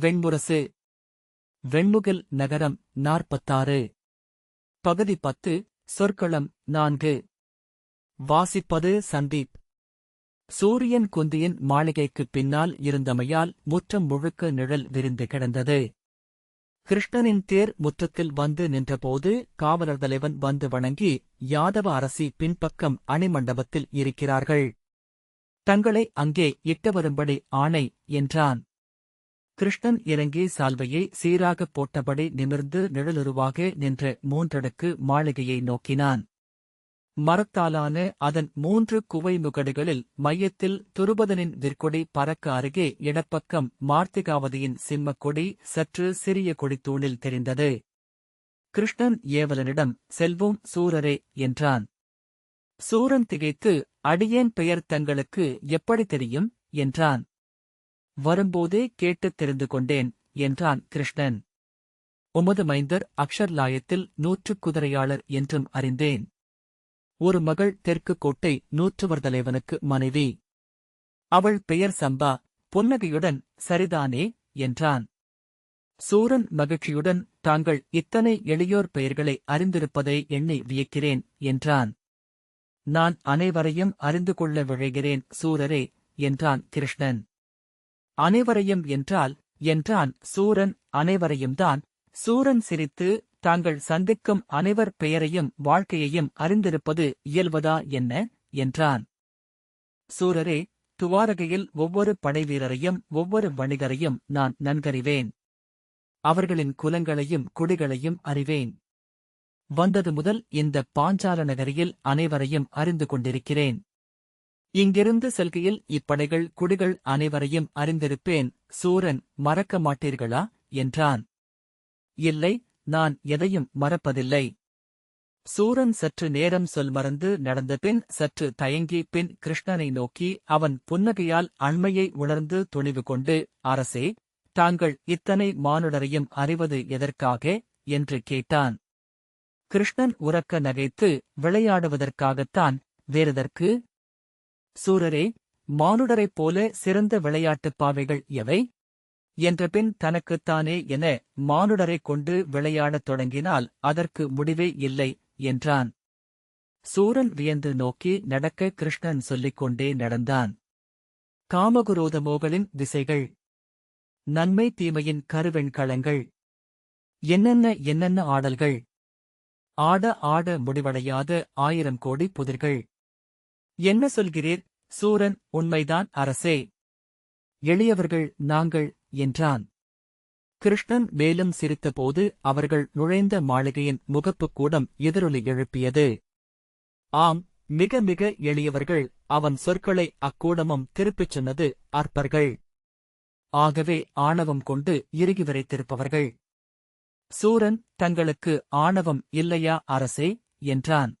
வெண்முரசு வெண்முகில் நகரம் நாற்பத்தாறு. பகுதி பத்து சொற்களம் நான்கு. வாசிப்பது சந்தீப். சூரியன் குந்தியின் மாளிகைக்குப் பின்னால் இருந்தமையால் முற்றம் முழுக்க நிழல் விரிந்து கிடந்தது. கிருஷ்ணனின் தேர் முற்றத்தில் வந்து நின்றபோது காவலர் தலைவன் வந்து வணங்கி யாதவ அரசி பின்பக்கம் அணிமண்டபத்தில் இருக்கிறார்கள். தங்களை அங்கே இட்டு வரும்படி ஆணை என்றான். கிருஷ்ணன் இறங்கி சால்வையை சீராகப் போட்டபடி நிமிர்ந்து நிழலுருவாக நின்ற மூன்றடுக்கு மாளிகையை நோக்கினான். மரத்தாலான அதன் மூன்று குவை முகடுகளில் மையத்தில் துருபதனின் விற்கொடி பறக்க அருகே இடப்பக்கம் மார்த்திகாவதியின் சிம்மக் கொடி சற்று சிறிய கொடித்தூணில் தெரிந்தது. கிருஷ்ணன் ஏவலனிடம் செல்வோம் சூரரே என்றான். சூரன் திகைத்து அடியேன் பெயர் தங்களுக்கு எப்படி தெரியும்? என்றான். வரும்போதே கேட்டுத் தெரிந்து கொண்டேன் என்றான் கிருஷ்ணன். உமது மைந்தர் அக்ஷர்லாயத்தில் நூற்றுக் குதிரையாளர் என்றும் அறிந்தேன். ஒரு மகள் தெற்கு கோட்டை நூற்றுவர் தலைவனுக்கு மனைவி. அவள் பெயர் சம்பா புன்னகையுடன் சரிதானே? என்றான். சூரன் மகிழ்ச்சியுடன் தாங்கள் இத்தனை எளியோர் பெயர்களை அறிந்திருப்பதை எண்ணி வியக்கிறேன் என்றான். நான் அனைவரையும் அறிந்து கொள்ள விழைகிறேன் சூரரே என்றான் கிருஷ்ணன். அனைவரையும் என்றால் என்றான். சூரன் அனைவரையும்தான். சூரன் சிரித்து தாங்கள் சந்திக்கும் அனைவர் பெயரையும் வாழ்க்கையையும் அறிந்திருப்பது இயல்வதா என்ன? என்றான். சூரரே துவாரகையில் ஒவ்வொரு படைவீரரையும் ஒவ்வொரு வணிகரையும் நான் நன்கறிவேன். அவர்களின் குலங்களையும் குடிகளையும் அறிவேன். வந்தது முதல் இந்த பாஞ்சால நகரியில் அனைவரையும் அறிந்து கொண்டிருக்கிறேன். இங்கிருந்து செல்கையில் இப்படைகள் குடிகள் அனைவரையும் அறிந்திருப்பேன் சூரன் மறக்க மாட்டீர்களா? என்றான். இல்லை நான் எதையும் மறப்பதில்லை. சூரன் சற்று நேரம் சொல் மறந்து நடந்த பின் சற்று தயங்கி பின் கிருஷ்ணனை நோக்கி அவன் புன்னகையால் அண்மையை உணர்ந்து துணிவு கொண்டு அரசே தாங்கள் இத்தனை மானுடரையும் அறிவது எதற்காக? என்று கேட்டான். கிருஷ்ணன் உறக்க நகைத்து விளையாடுவதற்காகத்தான் வேறெதற்கு சூரரே மானுடரைப் போல சிறந்த விளையாட்டுப் பாவைகள் எவை? என்றபின் தனக்குத்தானே என மானுடரைக் கொண்டு விளையாடத் தொடங்கினால் அதற்கு முடிவே இல்லை என்றான். சூரன் வியந்து நோக்கி நடக்க கிருஷ்ணன் சொல்லிக் கொண்டே நடந்தான். காமகுரோத மோகலின் திசைகள். நன்மை தீமையின் கருவெண்களங்கள் என்னென்ன என்னென்ன ஆடல்கள். ஆட ஆட முடிவடையாத ஆயிரம் கோடி புதிர்கள். என்ன சொல்கிறீர்? சூரன் உண்மைதான் அரசே. எளியவர்கள் நாங்கள் என்றான். கிருஷ்ணன் மேலும் சிரித்தபோது அவர்கள் நுழைந்த மாளிகையின் முகப்புக் கூடம் எதிரொலி எழுப்பியது. ஆம் மிக மிக எளியவர்கள் அவன் சொற்களை அக்கூடமும் திருப்பிச் சொன்னது அற்பர்கள். ஆகவே ஆணவம் கொண்டு இறுகி விரைத்திருப்பவர்கள். சூரன் தங்களுக்கு ஆணவம் இல்லையா அரசே? என்றான்.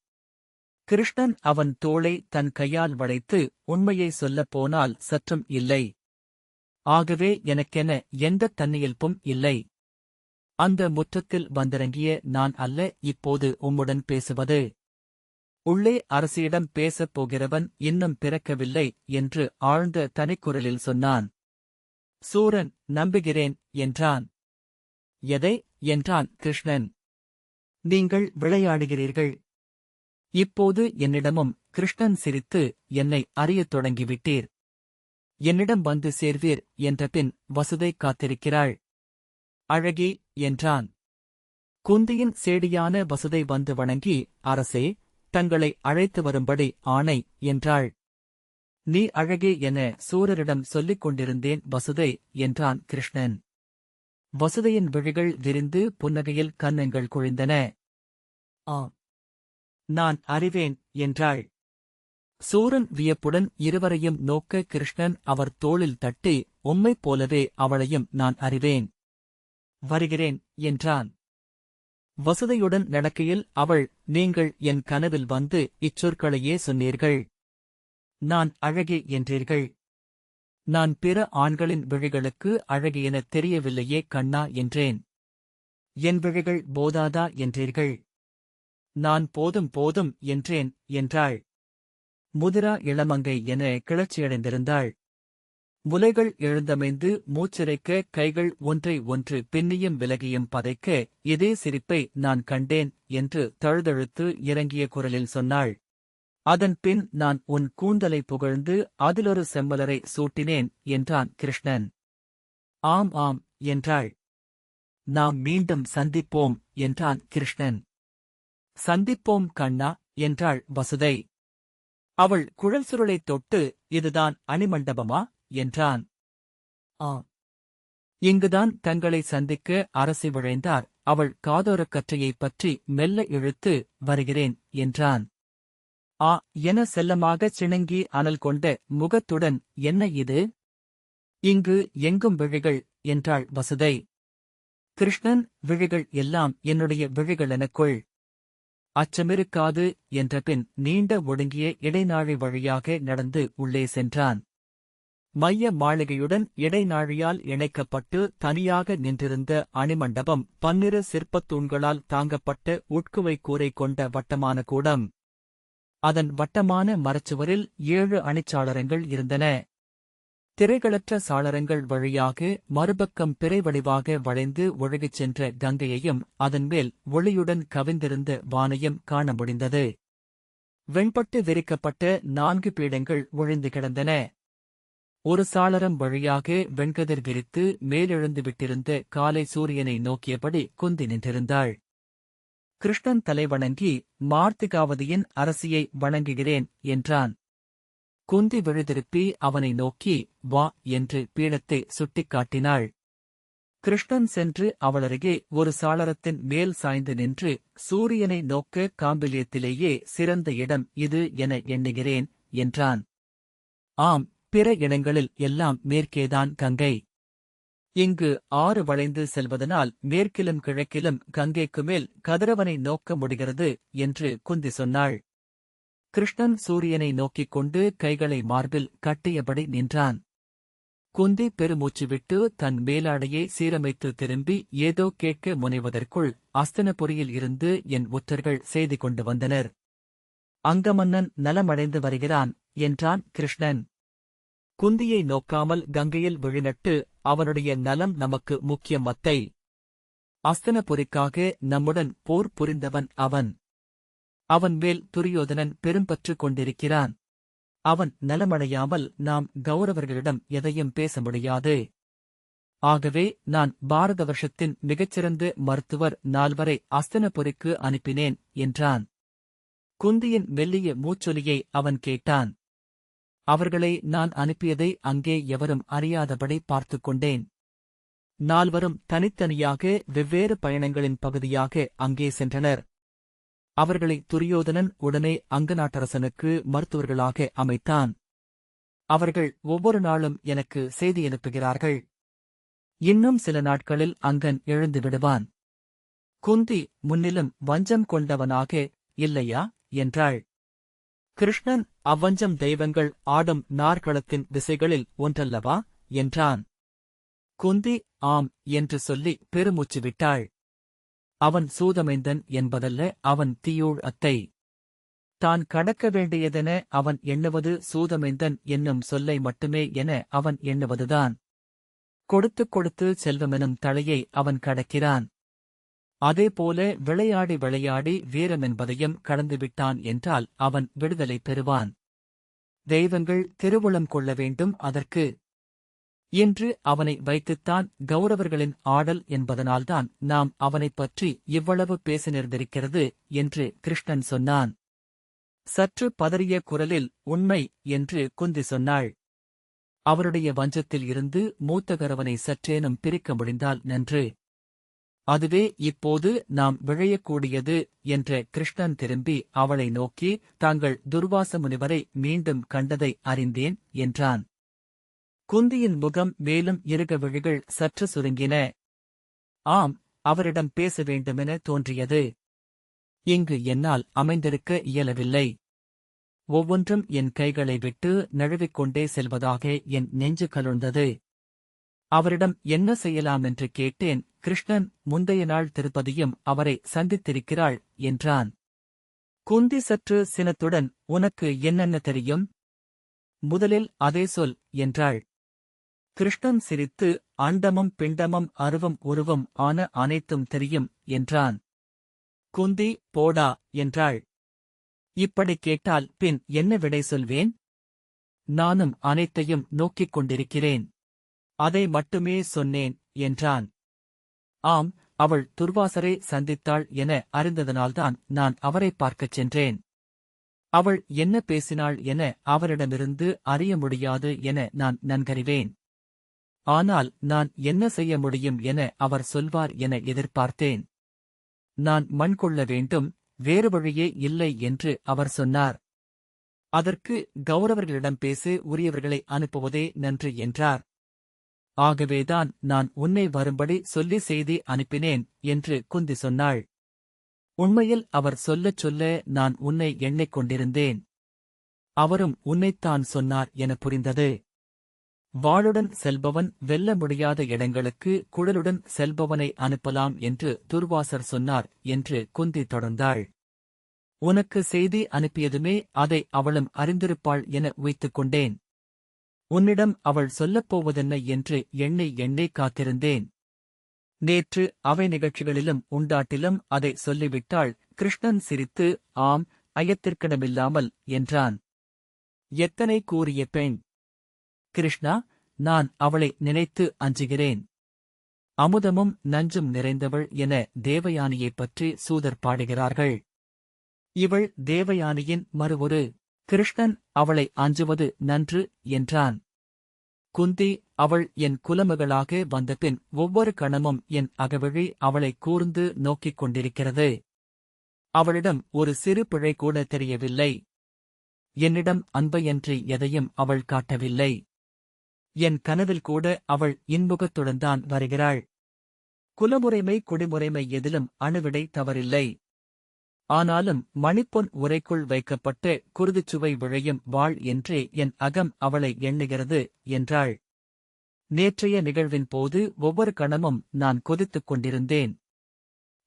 கிருஷ்ணன் அவன் தோளை தன் கையால் வளைத்து உண்மையை சொல்லப் போனால் சற்றும் இல்லை. ஆகவே எனக்கென எந்த தன்னியல்பும் இல்லை. அந்த முற்றத்தில் வந்திறங்கிய நான் அல்ல இப்போது உம்முடன் பேசுவது. உள்ளே அரசியிடம் பேசப் போகிறவன் இன்னும் பிறக்கவில்லை என்று ஆழ்ந்த தனிக்குரலில் சொன்னான். சூரன் நம்புகிறேன் என்றான். எதை? என்றான் கிருஷ்ணன். நீங்கள் விளையாடுகிறீர்கள். இப்போது என்னிடமும் கிருஷ்ணன் சிரித்து என்னை அறியத் தொடங்கிவிட்டீர். என்னிடம் வந்து சேர்வீர் என்ற பின் வசுதை காத்திருக்கிறாள். அழகி என்றான். குந்தியின் சேடியான வசுதை வந்து வணங்கி அரசே தங்களை அழைத்து வரும்படி ஆணை என்றாள். நீ அழகே என சூரரிடம் சொல்லிக் கொண்டிருந்தேன் வசுதை என்றான் கிருஷ்ணன். வசுதையின் விழிகள் விரிந்து புன்னகையில் கன்னங்கள் குழிந்தன. ஆ நான் அறிவேன் என்றாள். சூரன் வியப்புடன் இருவரையும் நோக்க கிருஷ்ணன் அவர் தோளில் தட்டி உம்மைப் போலவே அவளையும் நான் அறிவேன். வருகிறேன் என்றான். வசுதையுடன் நடக்கையில் அவள் நீங்கள் என் கனவில் வந்து இச்சொற்களையே சொன்னீர்கள். நான் அழகே என்றீர்கள். நான் பிற ஆண்களின் விழிகளுக்கு அழகியென எனத் தெரியவில்லையே கண்ணா என்றேன். என் விழிகள் போதாதா என்றீர்கள். நான் போதும் போதும் என்றேன் என்றாள். முதிரா இளமங்கை என கிளர்ச்சியடைந்திருந்தாள். முலைகள் எழுந்தமைந்து மூச்சிறைக்க கைகள் ஒன்றை ஒன்று பின்னியும் விலகியும் பதைக்க இதே சிரிப்பை நான் கண்டேன் என்று தழுதழுத்து இறங்கிய குரலில் சொன்னாள். அதன் பின் நான் உன் கூந்தலை புகழ்ந்து அதிலொரு செம்மலரை சூட்டினேன் என்றான் கிருஷ்ணன். ஆம் ஆம் என்றாள். நாம் மீண்டும் சந்திப்போம் என்றான் கிருஷ்ணன். சந்திப்போம் கண்ணா என்றாள் வசுதை. அவள் குழல் சுருளைத் தொட்டு இதுதான் அணிமண்டபமா என்றான். ஆ இங்குதான் தங்களை சந்திக்க அரசி விழைந்தார் அவள் காதோரக் கற்றையைப் பற்றி மெல்ல இழுத்து வருகிறேன் என்றான். ஆ என செல்லமாகச் சிணுங்கி அனல் கொண்ட முகத்துடன் என்ன இது? இங்கு எங்கும் விழிகள் என்றாள் வசுதை. கிருஷ்ணன் விழிகள் எல்லாம் என்னுடைய விழிகள் எனக்குள். அச்சமிருக்காது என்ற பின் நீண்ட ஒடுங்கிய இடைநாழி வழியாக நடந்து உள்ளே சென்றான். மைய மாளிகையுடன் இடைநாழியால் இணைக்கப்பட்டு தனியாக நின்றிருந்த அணிமண்டபம் பன்னிரு சிற்பத் தூண்களால் தாங்கப்பட்ட உட்குவை கூரை கொண்ட வட்டமான கூடம். அதன் வட்டமான மரச்சுவரில் ஏழு அணிச்சாளரங்கள் இருந்தன. திரைகளற்ற சாளரங்கள் வழியாக மறுபக்கம் பிறை வடிவாக வளைந்து ஒழுகிச் சென்ற கங்கையையும் அதன்மேல் ஒளியுடன் கவிந்திருந்த வானையும் காண முடிந்தது. வெண்பட்டு விரிக்கப்பட்ட நான்கு பீடங்கள் ஒழிந்து கிடந்தன. ஒரு சாளரம் வழியாக வெண்கதிர் விரித்து மேலெழுந்து விட்டிருந்த காலை சூரியனை நோக்கியபடி குந்தி நின்றிருந்தாள். கிருஷ்ணன் தலைவணங்கி மார்த்திகாவதியின் அரசியை வணங்குகிறேன் என்றான். குந்தி விழுதிருப்பி அவனை நோக்கி வா என்று பீடத்தை சுட்டிக்காட்டினாள். கிருஷ்ணன் சென்று அவளருகே ஒரு சாளரத்தின் மேல் சாய்ந்து நின்று சூரியனை நோக்க காம்பிலியத்திலேயே சிறந்த இடம் இது என எண்ணுகிறேன் என்றான். ஆம் பிற இடங்களில் எல்லாம் மேற்கேதான் கங்கை. இங்கு ஆறு வளைந்து செல்வதனால் மேற்கிலும் கிழக்கிலும் கங்கைக்கு மேல் கதிரவனை நோக்க முடிகிறது என்று குந்தி சொன்னாள். கிருஷ்ணன் சூரியனை நோக்கிக் கொண்டு கைகளை மார்பில் கட்டியபடி நின்றான். குந்தி பெருமூச்சு விட்டு தன் மேலாடையை சீரமைத்து திரும்பி ஏதோ கேட்க முனைவதற்குள் அஸ்தனபுரியில் இருந்து என் ஒற்றர்கள் செய்தி கொண்டு வந்தனர். அங்கமன்னன் நலமடைந்து வருகிறான் என்றான் கிருஷ்ணன். குந்தியை நோக்காமல் கங்கையில் விழிநட்டு அவனுடைய நலம் நமக்கு முக்கியம் மத்தை அஸ்தனபுரிக்காக நம்முடன் போர் புரிந்தவன் அவன். அவன் மேல் துரியோதனன் பெரும்பற்று கொண்டிருக்கிறான். அவன் நலமடையாமல் நாம் கௌரவர்களிடம் எதையும் பேச முடியாது. ஆகவே நான் பாரத வருஷத்தின் மிகச்சிறந்த மருத்துவர் நால்வரை அஸ்தனபுரிக்கு அனுப்பினேன் என்றான். குந்தியின் மெல்லிய மூச்சொலியை அவன் கேட்டான். அவர்களை நான் அனுப்பியதை அங்கே எவரும் அறியாதபடி பார்த்துக் கொண்டேன். நால்வரும் தனித்தனியாக வெவ்வேறு பயணங்களின் பகுதியாக அங்கே சென்றனர். அவர்களை துரியோதனன் உடனே அங்கநாட்டரசனுக்கு மருத்துவர்களாக அமைத்தான். அவர்கள் ஒவ்வொரு நாளும் எனக்கு செய்தி அனுப்புகிறார்கள். இன்னும் சில நாட்களில் அங்கன் எழுந்து விடுவான். குந்தி முன்னிலும் வஞ்சம் கொண்டவனாக இல்லையா? என்றாள். கிருஷ்ணன் அவ்வஞ்சம் தெய்வங்கள் ஆடும் நார்களத்தின் திசைகளில் ஒன்றல்லவா? என்றான். குந்தி ஆம் என்று சொல்லி பெருமூச்சு விட்டாள். அவன் சூதமைந்தன் என்பதல்ல அவன் தீயூழ் அத்தை. தான் கடக்க வேண்டியதென அவன் எண்ணுவது சூதமைந்தன் என்னும் சொல்லை மட்டுமே என அவன் எண்ணுவதுதான். கொடுத்துக் கொடுத்து செல்வமெனும் தலையை அவன் கடக்கிறான். அதேபோல விளையாடி விளையாடி வீரமென்பதையும் கடந்துவிட்டான் என்றால் அவன் விடுதலை பெறுவான். தெய்வங்கள் திருவுளம் கொள்ள வேண்டும் அதற்கு இன்று அவனை வைத்துத்தான் கௌரவர்களின் ஆடல் என்பதனால்தான் நாம் அவனைப் பற்றி இவ்வளவு பேச நேர்ந்திருக்கிறது என்று கிருஷ்ணன் சொன்னான். சற்று பதறிய குரலில் உண்மை என்று குந்தி சொன்னாள். அவருடைய வஞ்சத்தில் இருந்து மூத்தகரவனை சற்றேனும் பிரிக்க முடிந்தால் நன்று. அதுவே இப்போது நாம் விழையக்கூடியது என்ற கிருஷ்ணன் திரும்பி அவளை நோக்கி தாங்கள் துர்வாச முனிவரை மீண்டும் கண்டதை அறிந்தேன் என்றான். குந்தியின் முகம் மேலும் இருக விழிகள் சற்று சுருங்கின. ஆம் அவரிடம் பேச வேண்டுமென தோன்றியது. இங்கு என்னால் அமைந்திருக்க இயலவில்லை. ஒவ்வொன்றும் என் கைகளை விட்டு நழுவிக்கொண்டே செல்வதாக என் நெஞ்சு கலுழ்ந்தது அவரிடம் என்ன செய்யலாம் என்று கேட்டேன். கிருஷ்ணன் முந்தைய நாள் திருப்பதியும் அவரை சந்தித்திருக்கிறாள் என்றான். குந்தி சற்று சினத்துடன் உனக்கு என்னென்ன தெரியும்? முதலில் அதே சொல் என்றாள். கிருஷ்ணன் சிரித்து அண்டமும் பிண்டமும் அருவம் உருவம் ஆன அனைத்தும் தெரியும் என்றான். குந்தி போடா என்றாள். இப்படி கேட்டால் பின் என்ன விடை சொல்வேன்? நானும் அனைத்தையும் நோக்கிக் கொண்டிருக்கிறேன். அதை மட்டுமே சொன்னேன் என்றான். ஆம் அவள் துர்வாசரை சந்தித்தாள் என அறிந்ததனால்தான் நான் அவரை பார்க்கச் சென்றேன். அவள் என்ன பேசினாள் என அவரிடமிருந்து அறிய முடியாது என நான் நன்கறிவேன். ஆனால் நான் என்ன செய்ய முடியும் என அவர் சொல்வார் என எதிர்பார்த்தேன். நான் மண் கொள்ள வேண்டும் வேறு வழியே இல்லை என்று அவர் சொன்னார். அதற்கு கௌரவர்களிடம் பேசி உரியவர்களை அனுப்புவதே நன்று என்றார். ஆகவேதான் நான் உன்னை வரும்படி சொல்லி செய்தி அனுப்பினேன் என்று குந்தி சொன்னாள். உண்மையில் அவர் சொல்லச் சொல்ல நான் உன்னை எண்ணிக் கொண்டிருந்தேன். அவரும் உன்னைத்தான் சொன்னார் என புரிந்தது. வாளுடன் செல்பவன் வெல்ல முடியாத இடங்களுக்கு குழலுடன் செல்பவனை அனுப்பலாம் என்று துர்வாசர் சொன்னார் என்று குந்தி தொடர்ந்தாள். உனக்கு செய்தி அனுப்பியதுமே அதை அவளும் அறிந்திருப்பாள் என உய்த்துக் கொண்டேன். உன்னிடம் அவள் சொல்லப்போவதென்ன என்று எண்ணி எண்ணி காத்திருந்தேன். நேற்று அவை நிகழ்ச்சிகளிலும் உண்டாட்டிலும் அதை சொல்லிவிட்டாள். கிருஷ்ணன் சிரித்து ஆம் ஐயத்திற்கிடமில்லாமல் என்றான். எத்தனை கூறிய பெண்! கிருஷ்ணா நான் அவளை நினைத்து அஞ்சுகிறேன். அமுதமும் நஞ்சும் நிறைந்தவள் என தேவயானியைப் பற்றி சூதர் பாடுகிறார்கள். இவள் தேவயானியின் மறுவொரு கிருஷ்ணன் அவளை அஞ்சுவது நன்று என்றான். குந்தி அவள் என் குலமகளாக வந்தபின் ஒவ்வொரு கணமும் என் அகவிழி அவளை கூர்ந்து நோக்கிக் கொண்டிருக்கிறது. அவளிடம் ஒரு சிறு பிழை கூட தெரியவில்லை. என்னிடம் அன்பையன்றி எதையும் அவள் காட்டவில்லை. என் கனவில் கூட அவள் இன்முகத்துடன் தான் வருகிறாள். குலமுறைமை குடிமுறைமை எதிலும் அணுவிடை தவறில்லை. ஆனாலும் மணிப்பொன் உரைக்குள் வைக்கப்பட்டு குருதிச்சுவை விழையும் வாழ் என்றே என் அகம் அவளை எண்ணுகிறது என்றாள். நேற்றைய நிகழ்வின் போது ஒவ்வொரு கணமும் நான் கொதித்துக் கொண்டிருந்தேன்.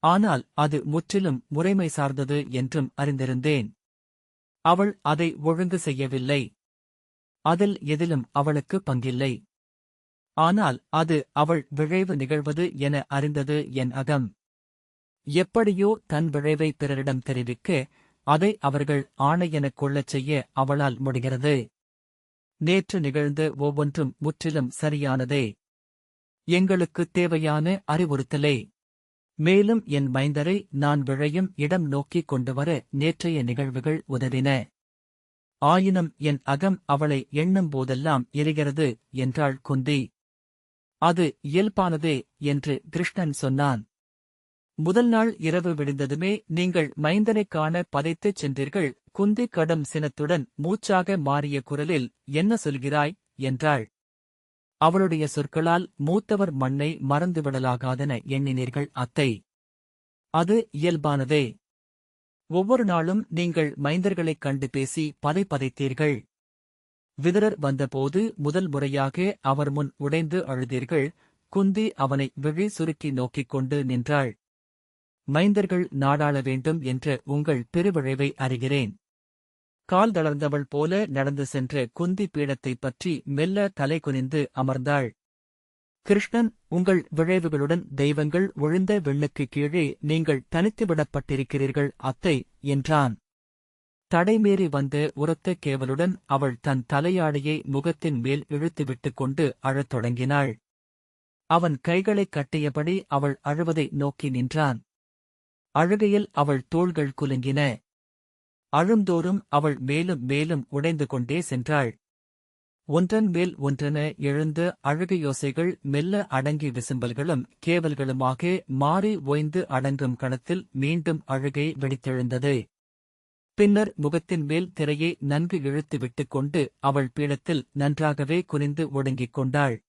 ஆனால் அது முற்றிலும் முறைமை சார்ந்தது என்றும் அறிந்திருந்தேன். அவள் அதை ஒழுங்கு செய்யவில்லை. அதில் எதிலும் அவளுக்கு பங்கில்லை. ஆனால் அது அவள் விழைவு நிகழ்வது என அறிந்தது என் அகம். எப்படியோ தன் விழைவை பிறரிடம் தெரிவிக்க அதை அவர்கள் ஆணையெனக் கொள்ளச் செய்ய அவளால் முடிகிறது. நேற்று நிகழ்ந்த ஒவ்வொன்றும் முற்றிலும் சரியானதே. எங்களுக்குத் தேவையான அறிவுறுத்தலே. மேலும் என் மைந்தரை நான் விழையும் இடம் நோக்கிக் கொண்டுவர நேற்றைய நிகழ்வுகள் உதவின. ஆயினும் என் அகம் அவளை எண்ணும் போதெல்லாம் எரிகிறது என்றாள் குந்தி. அது இயல்பானதே என்று கிருஷ்ணன் சொன்னான். முதல் நாள் இரவு விடிந்ததுமே நீங்கள் மைந்தனைக் காண பதைத்துச் சென்றீர்கள். குந்தி கடும் சினத்துடன் மூச்சாக மாறிய குரலில் என்ன சொல்கிறாய்? என்றாள். அவளுடைய சொற்களால் மூத்தவர் மண்ணை மறந்துவிடலாகாதென எண்ணினீர்கள் அத்தை. அது இயல்பானதே. ஒவ்வொரு நாளும் நீங்கள் மைந்தர்களைக் கண்டு பேசி பதை பதைத்தீர்கள் விதரர் வந்தபோது முதல் முறையாக அவர் முன் உடைந்து அழுதீர்கள். குந்தி அவனை விழி சுருக்கி நோக்கிக் கொண்டு நின்றாள். மைந்தர்கள் நாடாள வேண்டும் என்ற உங்கள் பெருவிழைவை அறிகிறேன். கால் தளர்ந்தவள் போல நடந்து சென்ற குந்தி பீடத்தைப் பற்றி மெல்ல தலை குனிந்து அமர்ந்தாள். கிருஷ்ணன் உங்கள் விழைவுகளுடன் தெய்வங்கள் ஒழிந்த வெள்ளுக்கு கீழே நீங்கள் தனித்து விடப்பட்டிருக்கிறீர்கள் அத்தை என்றான். தடைமீறி வந்த உரத்த கேவலுடன் அவள் தன் தலையாடையை முகத்தின் மேல் இழுத்துவிட்டுக் கொண்டு அழத் தொடங்கினாள். அவன் கைகளைக் கட்டியபடி அவள் அழுவதை நோக்கி நின்றான். அழுகையில் அவள் தோள்கள் குலுங்கின. அழுந்தோறும் அவள் மேலும் மேலும் உடைந்து கொண்டே சென்றாள். ஒன்றன் மேல் ஒன்றென எழுந்த அழுகையோசைகள் மெல்ல அடங்கி விசும்பல்களும் கேவல்களுமாக மாறி ஓய்ந்து அடங்கும் கணத்தில் மீண்டும் அழுகை வெடித்தெழுந்தது. பின்னர் முகத்தின் மேல் திரையை நன்கு இழுத்து விட்டுக் கொண்டு அவள் பீடத்தில் நன்றாகவே குனிந்து ஒடுங்கிக் கொண்டாள்.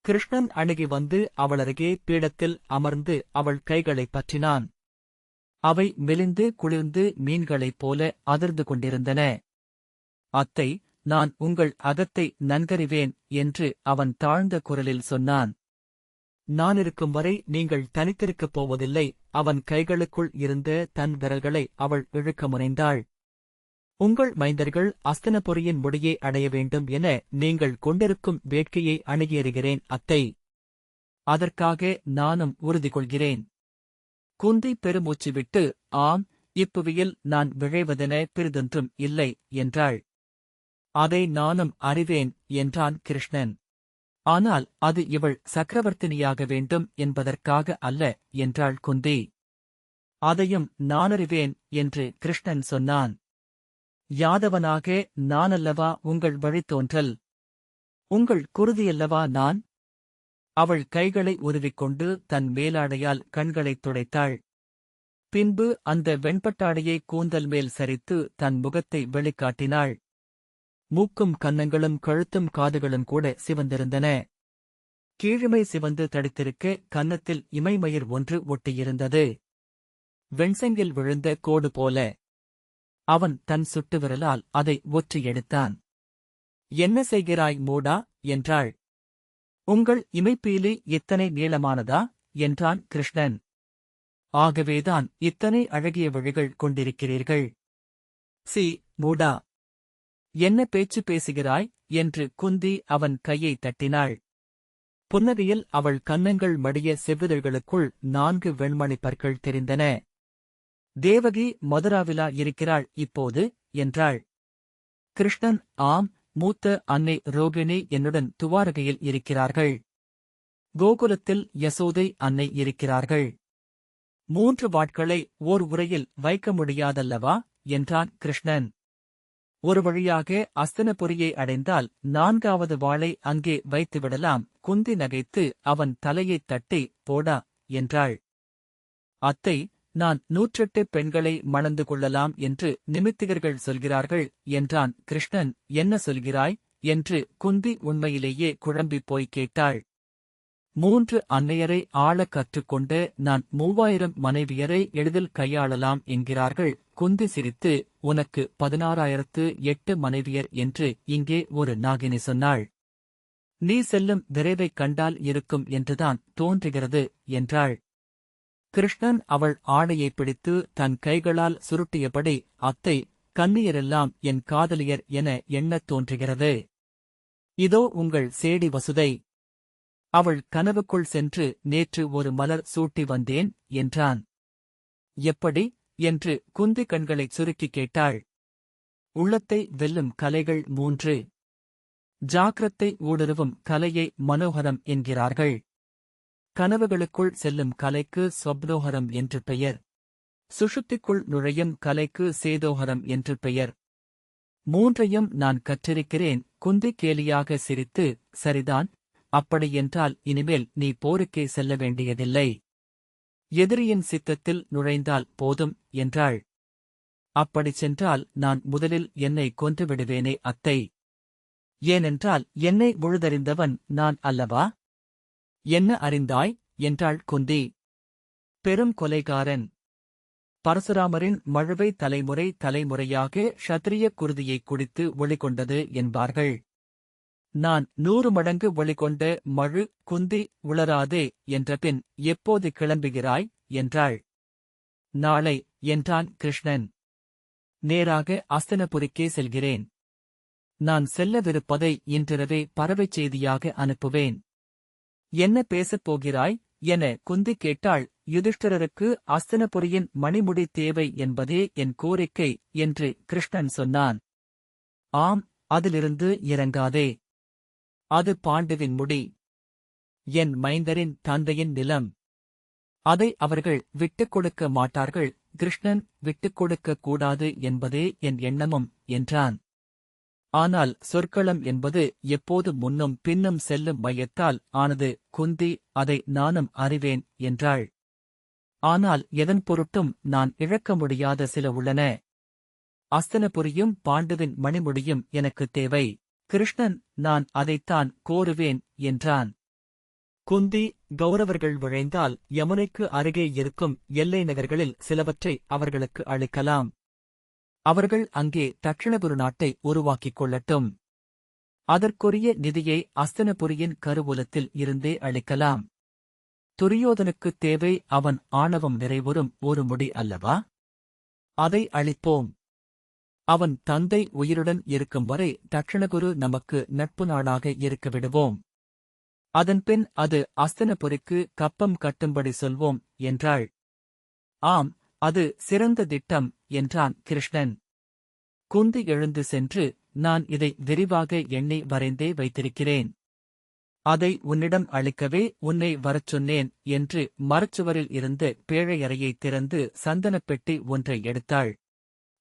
கிருஷ்ணன் அணுகி வந்து அவளருகே பீடத்தில் அமர்ந்து அவள் கைகளைப் பற்றினான். அவை மெலிந்து குளிர்ந்து மீன்களைப் போல அதிர்ந்து கொண்டிருந்தன. அத்தை நான் உங்கள் அகத்தை நன்கறிவேன் என்று அவன் தாழ்ந்த குரலில் சொன்னான். நான் இருக்கும் வரை நீங்கள் தனித்திருக்கப் போவதில்லை அவன் கைகளுக்குள் இருந்த தன் விரல்களை அவள் இழுக்க முனைந்தாள். உங்கள் மைந்தர்கள் அஸ்தனபுரியின் முடியை அடைய வேண்டும் என நீங்கள் கொண்டிருக்கும் வேட்கையை அணுகியறுகிறேன் அத்தை. அதற்காக நானும் உறுதி கொள்கிறேன் குந்தி பெருமூச்சு விட்டு ஆம் இப்புவியில் நான் விழைவதென பிறிதொன்றும் இல்லை என்றாள். அதை நானும் அறிவேன் என்றான் கிருஷ்ணன். ஆனால் அது இவள் சக்கரவர்த்தினியாக வேண்டும் என்பதற்காக அல்ல என்றாள் குந்தி. அதையும் நானறிவேன் என்று கிருஷ்ணன் சொன்னான். யாதவனாக நானல்லவா உங்கள் வழித்தோன்றல்? உங்கள் குருதியல்லவா நான்? அவள் கைகளை உருவிக்கொண்டு தன் மேலாடையால் கண்களைத் துடைத்தாள். பின்பு அந்த வெண்பட்டாடையை கூந்தல் மேல் சரித்து தன் முகத்தை வெளிக்காட்டினாள். மூக்கும் கன்னங்களும் கழுத்தும் காதுகளும் கூட சிவந்திருந்தன. கீழுமை சிவந்து தடித்திருக்க கன்னத்தில் இமைமயிர் ஒன்று ஒட்டியிருந்தது. வெண்செங்கில் விழுந்த கோடு போல. அவன் தன் சுட்டு விரலால் அதை ஒற்றி எடுத்தான். என்ன செய்கிறாய் மூடா? என்றாள். உங்கள் இமைப்பீலி இத்தனை நீளமானதா? என்றான் கிருஷ்ணன். ஆகவேதான் இத்தனை அழகிய வழிகள் கொண்டிருக்கிறீர்கள். சி மூடா! என்ன பேச்சு பேசுகிறாய்? என்று குந்தி அவன் கையை தட்டினாள். புன்னகையில் அவள் கன்னங்கள் மடிய செவ்விதழ்களுக்குள் நான்கு வெண்மணி பற்கள் தெரிந்தன. தேவகி மதுராவிலா இருக்கிறாள் இப்போது? என்றாள். கிருஷ்ணன் ஆம் மூத்த அன்னை ரோகிணி என்னுடன் துவாரகையில் இருக்கிறார்கள். கோகுலத்தில் யசோதை அன்னை இருக்கிறார்கள். மூன்று வாட்களை ஓர் உரையில் வைக்க முடியாதல்லவா? என்றான் கிருஷ்ணன். ஒரு வழியாக அஸ்தனபுரியை அடைந்தால் நான்காவது வாளை அங்கே வைத்துவிடலாம். குந்தி நகைத்து அவன் தலையைத் தட்டி போடா என்றாள். அத்தை நான் நூற்றெட்டு பெண்களை மணந்து கொள்ளலாம் என்று நிமித்திகர்கள் சொல்கிறார்கள் என்றான். கிருஷ்ணன் என்ன சொல்கிறாய்? என்று குந்தி உண்மையிலேயே குழம்பிப் போய் கேட்டாள். மூன்று அன்னையரை ஆளக் கற்றுக்கொண்டு நான் மூவாயிரம் மனைவியரை எளிதில் கையாளலாம் என்கிறார்கள். குந்தி சிரித்து உனக்கு பதினாறாயிரத்து எட்டு மனைவியர் என்று இங்கே ஒரு நாகினி சொன்னாள். நீ செல்லும் விரைவைக் கண்டால் இருக்கும் என்றுதான் தோன்றுகிறது என்றாள். கிருஷ்ணன் அவள் ஆடையை பிடித்து தன் கைகளால் சுருட்டியபடி அத்தை கன்னியரெல்லாம் என் காதலியர் என எண்ணத் தோன்றுகிறது. இதோ உங்கள் சேடி வசுதை. அவள் கனவுக்குள் சென்று நேற்று ஒரு மலர் சூட்டி வந்தேன் என்றான். எப்படி? என்று குந்தி கண்களைச் சுருக்கிக் கேட்டாள். உள்ளத்தை வெல்லும் கலைகள் மூன்று. ஜாக்கிரத்தை ஊடுருவும் கலையை மனோகரம் என்கிறார்கள். கனவுகளுக்குள் செல்லும் கலைக்கு சொப்னோகரம் என்று பெயர். சுஷுத்திக்குள் நுழையும் கலைக்கு சேதோகரம் என்று பெயர். மூன்றையும் நான் கற்றிருக்கிறேன். குந்தி கேலியாக சிரித்து சரிதான் அப்படியென்றால் இனிமேல் நீ போருக்கே செல்ல வேண்டியதில்லை. எதிரியின் சித்தத்தில் நுழைந்தால் போதும் என்றாள். அப்படிச் சென்றால் நான் முதலில் என்னை கொன்று விடுவேனே அத்தை. ஏனென்றால் என்னை முழுதறிந்தவன் நான் அல்லவா? என்ன அறிந்தாய்? என்றாள் குந்தி. பெரும் கொலைகாரன். பரசுராமரின் மழுவை தலைமுறை தலைமுறையாக ஷத்திரிய குருதியை குடித்து ஒளிகொண்டது என்பார்கள். நான் நூறு மடங்கு ஒளிகொண்ட மழு குந்தி உளராதே என்றபின் எப்போது கிளம்புகிறாய்? என்றாள். நாளை என்றான் கிருஷ்ணன். நேராக அஸ்தனபுரிக்கே செல்கிறேன். நான் செல்லவிருப்பதை இன்றிரவே பறவைச் செய்தியாக அனுப்புவேன். என்ன பேசப் போகிறாய்? என குந்தி கேட்டாள். யுதிஷ்டிரருக்கு அஸ்தனபுரியின் மணிமுடி தேவை என்பதே என் கோரிக்கை என்று கிருஷ்ணன் சொன்னான். ஆம் அதிலிருந்து இறங்காதே. அது பாண்டுவின் முடி. என் மைந்தரின் தந்தையின் நிலம். அதை அவர்கள் விட்டுக் கொடுக்க மாட்டார்கள். கிருஷ்ணன் விட்டுக் கொடுக்க கூடாது என்பதே என் எண்ணமும் என்றான். ஆனால் சொற்களம் என்பது எப்போது முன்னும் பின்னும் செல்லும் மையத்தால் ஆனது குந்தி அதை நானும் அறிவேன் என்றாள். ஆனால் எதன் பொருட்டும் நான் இழக்க முடியாத சில உள்ளன. அஸ்தனபுரியும் பாண்டுவின் மணிமுடியும் எனக்குத் தேவை. கிருஷ்ணன் நான் அதைத்தான் கோருவேன் என்றான். குந்தி கௌரவர்கள் விழைந்தால் யமுனைக்கு அருகே இருக்கும் எல்லை நகர்களில் சிலவற்றை அவர்களுக்கு அளிக்கலாம். அவர்கள் அங்கே தட்சிணகுரு நாட்டை உருவாக்கிக் கொள்ளட்டும். அதற்குரிய நிதியை அஸ்தனபுரியின் கருவூலத்தில் இருந்தே அளிக்கலாம். துரியோதனுக்குத் தேவை அவன் ஆணவம் நிறைவுறும் ஒரு முடி அல்லவா? அதை அளிப்போம். அவன் தந்தை உயிருடன் இருக்கும் வரை தட்சிணகுரு நமக்கு நட்பு நாளாக இருக்க விடுவோம். அதன்பின் அது அஸ்தனபுரிக்கு கப்பம் கட்டும்படி சொல்வோம் என்றாள். ஆம் அது சிறந்த திட்டம் என்றான் கிருஷ்ணன். குந்தி எழுந்து சென்று நான் இதை விரிவாக எண்ணி வரைந்தே வைத்திருக்கிறேன். அதை உன்னிடம் அளிக்கவே உன்னை வரச் சொன்னேன் என்று மரச்சுவரில் இருந்து பேழையறையை திறந்து சந்தனப் பெட்டி ஒன்றை எடுத்தாள்.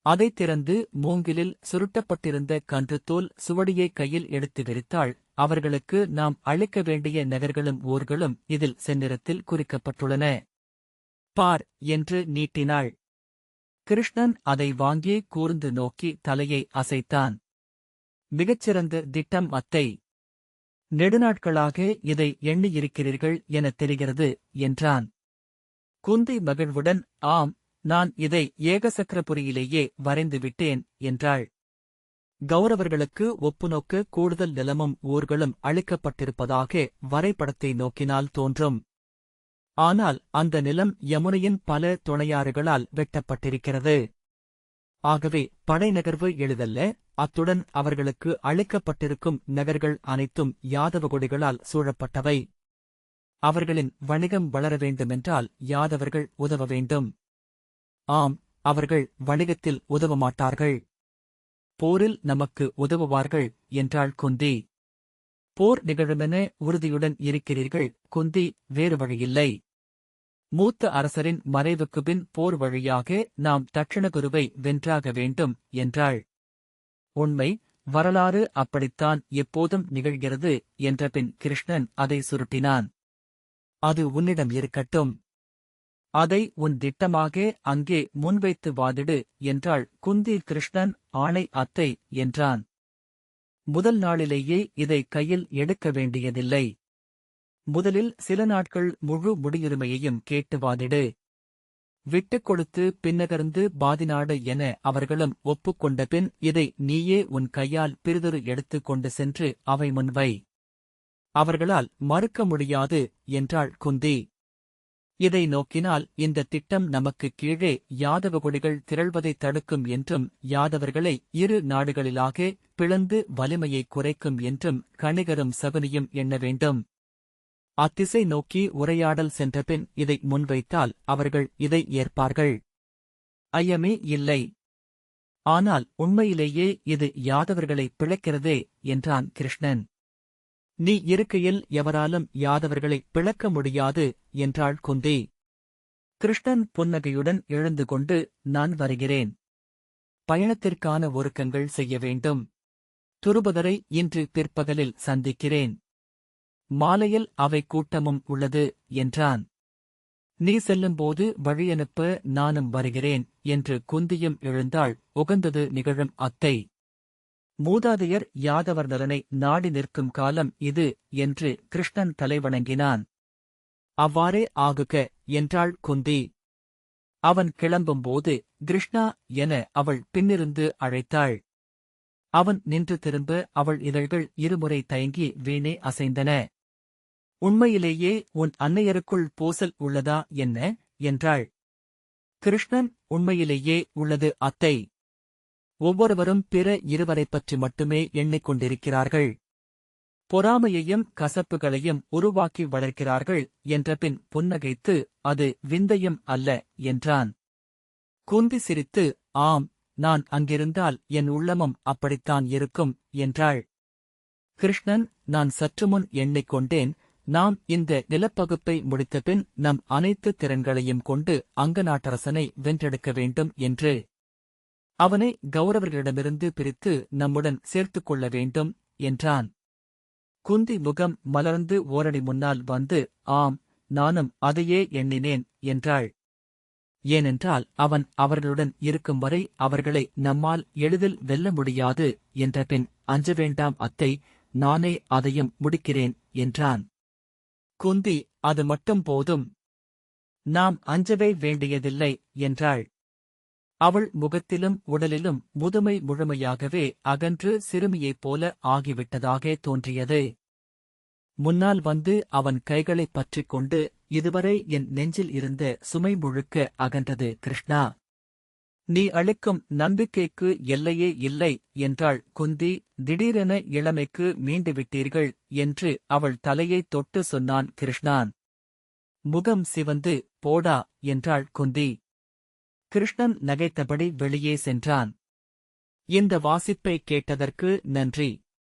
அதைத் திறந்து மூங்கிலில் சுருட்டப்பட்டிருந்த கன்றுத்தோல் சுவடியை கையில் எடுத்து விரித்தாள். அவர்களுக்கு நாம் அளிக்க வேண்டிய நகர்களும் ஊர்களும் இதில் செந்நிறத்தில் குறிக்கப்பட்டுள்ளன. பார் என்று நீட்டினாள். கிருஷ்ணன் அதை வாங்கி கூர்ந்து நோக்கி தலையை அசைத்தான். மிகச்சிறந்த திட்டம் அத்தை. நெடுநாட்களாக இதை எண்ணியிருக்கிறீர்கள் எனத் தெரிகிறது என்றான். குந்தி மகிழ்வுடன் ஆம் நான் இதை ஏகசக்கரபுரியிலேயே வரைந்து விட்டேன் என்றாள். கௌரவர்களுக்கு ஒப்புநோக்கு கூடுதல் நிலமும் ஊர்களும் அளிக்கப்பட்டிருப்பதாக வரைபடத்தை நோக்கினால் தோன்றும். ஆனால் அந்த நிலம் யமுனையின் பல துணையாறுகளால் வெட்டப்பட்டிருக்கிறது. ஆகவே படைநகர்வு எளிதல்ல அத்துடன் அவர்களுக்கு அளிக்கப்பட்டிருக்கும் நகர்கள் அனைத்தும் யாதவ கொடிகளால் சூழப்பட்டவை. அவர்களின் வணிகம் வளர வேண்டுமென்றால் யாதவர்கள் உதவ வேண்டும். ஆம் அவர்கள் வணிகத்தில் உதவ மாட்டார்கள் போரில் நமக்கு உதவுவார்கள் என்றாள் குந்தி. போர் நிகழுமென உறுதியுடன் இருக்கிறீர்கள் குந்தி வேறு வழியில்லை. மூத்த அரசரின் மறைவுக்கு பின் போர் வழியாக நாம் தட்சிணகுருவை வென்றாக வேண்டும் என்றாள். உண்மை வரலாறு அப்படித்தான் எப்போதும் நிகழ்கிறது என்ற பின் கிருஷ்ணன் அதை சுருட்டினான். அது உன்னிடம் இருக்கட்டும். அதை உன் திட்டமாக அங்கே முன்வைத்து வாதிடு என்றாள் குந்தி கிருஷ்ணன் ஆணை அத்தை என்றான். முதல் நாளிலேயே இதை கையில் எடுக்க வேண்டியதில்லை. முதலில் சில நாட்கள் முழு முடியுரிமையையும் கேட்டு வாதிடு. விட்டுக் கொடுத்து பின்னகர்ந்து பாதிநாடு என அவர்களும் ஒப்புக்கொண்ட பின் இதை நீயே உன் கையால் பிறிதொரு எடுத்துக் கொண்டு சென்று அவை முன்வை. அவர்களால் மறுக்க முடியாது என்றாள் குந்தி. இதை நோக்கினால் இந்த திட்டம் நமக்கு கீழே யாதவ கொடிகள் திரள்வதை தடுக்கும் என்றும் யாதவர்களை இரு நாடுகளிலாக பிளந்து வலிமையை குறைக்கும் என்றும் கணிகரும் சகுனியும் எண்ண வேண்டும். அத்திசை நோக்கி உரையாடல் சென்றபின் இதை முன்வைத்தால் அவர்கள் இதை ஏற்பார்கள். ஐயமே இல்லை. ஆனால் உண்மையிலேயே இது யாதவர்களை பிழைக்கிறதே என்றான் கிருஷ்ணன். நீ இருக்கையில் எவராலும் யாதவர்களை பிளக்க முடியாது என்றாள் குந்தி. கிருஷ்ணன் புன்னகையுடன் எழுந்து கொண்டு நான் வருகிறேன். பயணத்திற்கான ஒருக்கங்கள் செய்ய வேண்டும். துருபதரை இன்று பிற்பகலில் சந்திக்கிறேன். மாலையில் அவை கூட்டமும் உள்ளது என்றான். நீ செல்லும்போது வழியனுப்ப நானும் வருகிறேன் என்று குந்தியும் எழுந்தாள் உகந்தது நிகழும் அத்தை. மூதாதையர் யாதவர் நலனை நாடி நிற்கும் காலம் இது என்று கிருஷ்ணன் தலைவணங்கினான். அவ்வாறே ஆகுக என்றாள் குந்தி. அவன் கிளம்பும்போது கிருஷ்ணா என அவள் பின்னிருந்து அழைத்தாள். அவன் நின்று திரும்ப அவள் இதழ்கள் இருமுறை தயங்கி வீணே அசைந்தன. உண்மையிலேயே உன் அன்னையருக்குள் பூசல் உள்ளதா என்ன? என்றாள். கிருஷ்ணன் உண்மையிலேயே உள்ளது அத்தை. ஒவ்வொருவரும் பிற இருவரைப் பற்றி மட்டுமே எண்ணிக்கொண்டிருக்கிறார்கள். பொறாமையையும் கசப்புகளையும் உருவாக்கி வளர்க்கிறார்கள் என்றபின் புன்னகைத்து அது விந்தையும் அல்ல என்றான். குந்தி சிரித்து ஆம் நான் அங்கிருந்தால் என் உள்ளமும் அப்படித்தான் இருக்கும் என்றாள். கிருஷ்ணன் நான் சற்றுமுன் எண்ணிக்கொண்டேன் நாம் இந்த நிலப்பகுப்பை முடித்தபின் நம் அனைத்து திறன்களையும் கொண்டு அங்கநாட்டரசனை வென்றெடுக்க வேண்டும் என்று. அவனை கௌரவர்களிடமிருந்து பிரித்து நம்முடன் சேர்த்துக் கொள்ள வேண்டும் என்றான். குந்தி முகம் மலர்ந்து ஓரடி முன்னால் வந்து ஆம் நானும் அதையே எண்ணினேன் என்றாள். ஏனென்றால் அவன் அவர்களுடன் இருக்கும் வரை அவர்களை நம்மால் எளிதில் வெல்ல முடியாது என்ற பின் அஞ்ச வேண்டாம் அத்தை நானே அதையும் முடிக்கிறேன் என்றான். குந்தி அது மட்டும் போதும். நாம் அஞ்சவே வேண்டியதில்லை என்றாள். அவள் முகத்திலும் உடலிலும் முதுமை முழுமையாகவே அகன்று சிறுமியைப் போல ஆகிவிட்டதாக தோன்றியது. முன்னால் வந்து அவன் கைகளைப் பற்றிக் கொண்டு இதுவரை என் நெஞ்சில் இருந்த சுமை முழுக்க அகன்றது கிருஷ்ணா. நீ அளிக்கும் நம்பிக்கைக்கு எல்லையே இல்லை என்றாள் குந்தி திடீரென இளமைக்கு மீண்டுவிட்டீர்கள் என்று அவள் தலையைத் தொட்டு சொன்னான் கிருஷ்ணான். முகம் சிவந்து போடா என்றாள் குந்தி. கிருஷ்ணன் நகைத்தபடி வெளியே சென்றான். இந்த வாசிப்பை கேட்டதற்கு நன்றி.